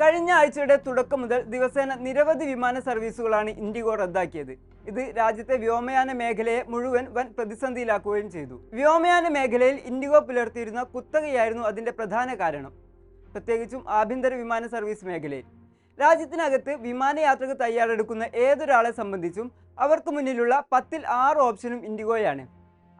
കഴിഞ്ഞ ആഴ്ചയുടെ തുടക്കം മുതൽ ദിവസേന നിരവധി വിമാന സർവീസുകളാണ് ഇൻഡിഗോ റദ്ദാക്കിയത്. ഇത് രാജ്യത്തെ വ്യോമയാന മേഖലയെ മുഴുവൻ വൻ പ്രതിസന്ധിയിലാക്കുകയും ചെയ്തു. വ്യോമയാന മേഖലയിൽ ഇൻഡിഗോ പുലർത്തിയിരുന്ന കുത്തകയായിരുന്നു അതിന്റെ പ്രധാന കാരണം. പ്രത്യേകിച്ചും ആഭ്യന്തര വിമാന സർവീസ് മേഖലയിൽ. രാജ്യത്തിനകത്ത് വിമാനയാത്രക്ക് തയ്യാറെടുക്കുന്ന ഏതൊരാളെ സംബന്ധിച്ചും അവർക്ക് മുന്നിലുള്ള പത്തിൽ ആറ് ഓപ്ഷനും ഇൻഡിഗോയാണ്.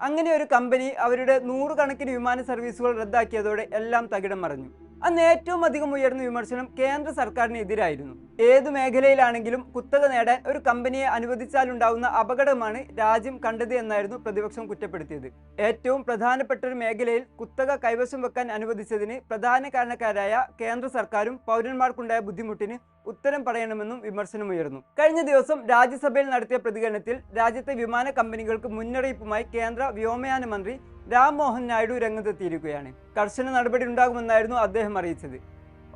അങ്ങനെ ഒരു കമ്പനി അവരുടെ നൂറുകണക്കിന് വിമാന സർവീസുകൾ റദ്ദാക്കിയതോടെ എല്ലാം തകിടം മറിഞ്ഞു. അന്ന് ഏറ്റവും അധികം ഉയർന്ന വിമർശനം കേന്ദ്ര സർക്കാരിനെതിരായിരുന്നു. ഏതു മേഖലയിലാണെങ്കിലും കുത്തക നേടാൻ ഒരു കമ്പനിയെ അനുവദിച്ചാലുണ്ടാവുന്ന അപകടമാണ് രാജ്യം കണ്ടത് എന്നായിരുന്നു പ്രതിപക്ഷം കുറ്റപ്പെടുത്തിയത്. ഏറ്റവും പ്രധാനപ്പെട്ട ഒരു മേഖലയിൽ കുത്തക കൈവശം വെക്കാൻ അനുവദിച്ചതിന് പ്രധാന കാരണക്കാരായ കേന്ദ്ര സർക്കാരും പൗരന്മാർക്കുണ്ടായ ബുദ്ധിമുട്ടിന് ഉത്തരം പറയണമെന്നും വിമർശനമുയർന്നു കഴിഞ്ഞ ദിവസം രാജ്യസഭയിൽ നടത്തിയ പ്രതികരണത്തിൽ രാജ്യത്തെ വിമാന കമ്പനികൾക്ക് മുന്നറിയിപ്പുമായി കേന്ദ്ര വ്യോമയാന മന്ത്രി രാം മോഹൻ നായിഡു രംഗത്തെത്തിയിരിക്കുകയാണ്. കർശന നടപടി ഉണ്ടാകുമെന്നായിരുന്നു അദ്ദേഹം അറിയിച്ചത്.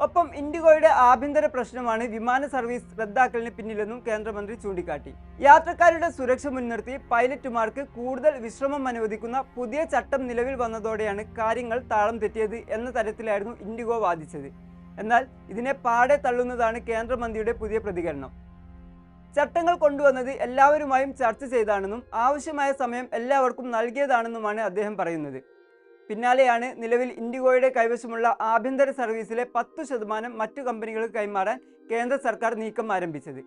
ഒപ്പം ഇൻഡിഗോയുടെ ആഭ്യന്തര പ്രശ്നമാണ് വിമാന സർവീസ് റദ്ദാക്കലിന് പിന്നിലെന്നും കേന്ദ്രമന്ത്രി ചൂണ്ടിക്കാട്ടി. യാത്രക്കാരുടെ സുരക്ഷ മുൻനിർത്തി പൈലറ്റുമാർക്ക് കൂടുതൽ വിശ്രമം അനുവദിക്കുന്ന പുതിയ ചട്ടം നിലവിൽ വന്നതോടെയാണ് കാര്യങ്ങൾ താളം തെറ്റിയത് എന്ന തരത്തിലായിരുന്നു ഇൻഡിഗോ വാദിച്ചത്. എന്നാൽ ഇതിനെ പാടെ തള്ളുന്നതാണ് കേന്ദ്രമന്ത്രിയുടെ പുതിയ പ്രതികരണം. ചട്ടങ്ങൾ കൊണ്ടുവന്നത് എല്ലാവരുമായും ചർച്ച ചെയ്താണെന്നും ആവശ്യമായ സമയം എല്ലാവർക്കും നൽകിയതാണെന്നുമാണ് അദ്ദേഹം പറയുന്നത്. പിന്നാലെയാണ് നിലവിൽ ഇൻഡിഗോയുടെ കൈവശമുള്ള ആഭ്യന്തര സർവീസിലെ പത്തു ശതമാനം മറ്റു കമ്പനികൾക്ക് കൈമാറാൻ കേന്ദ്ര സർക്കാർ നീക്കം ആരംഭിച്ചത്.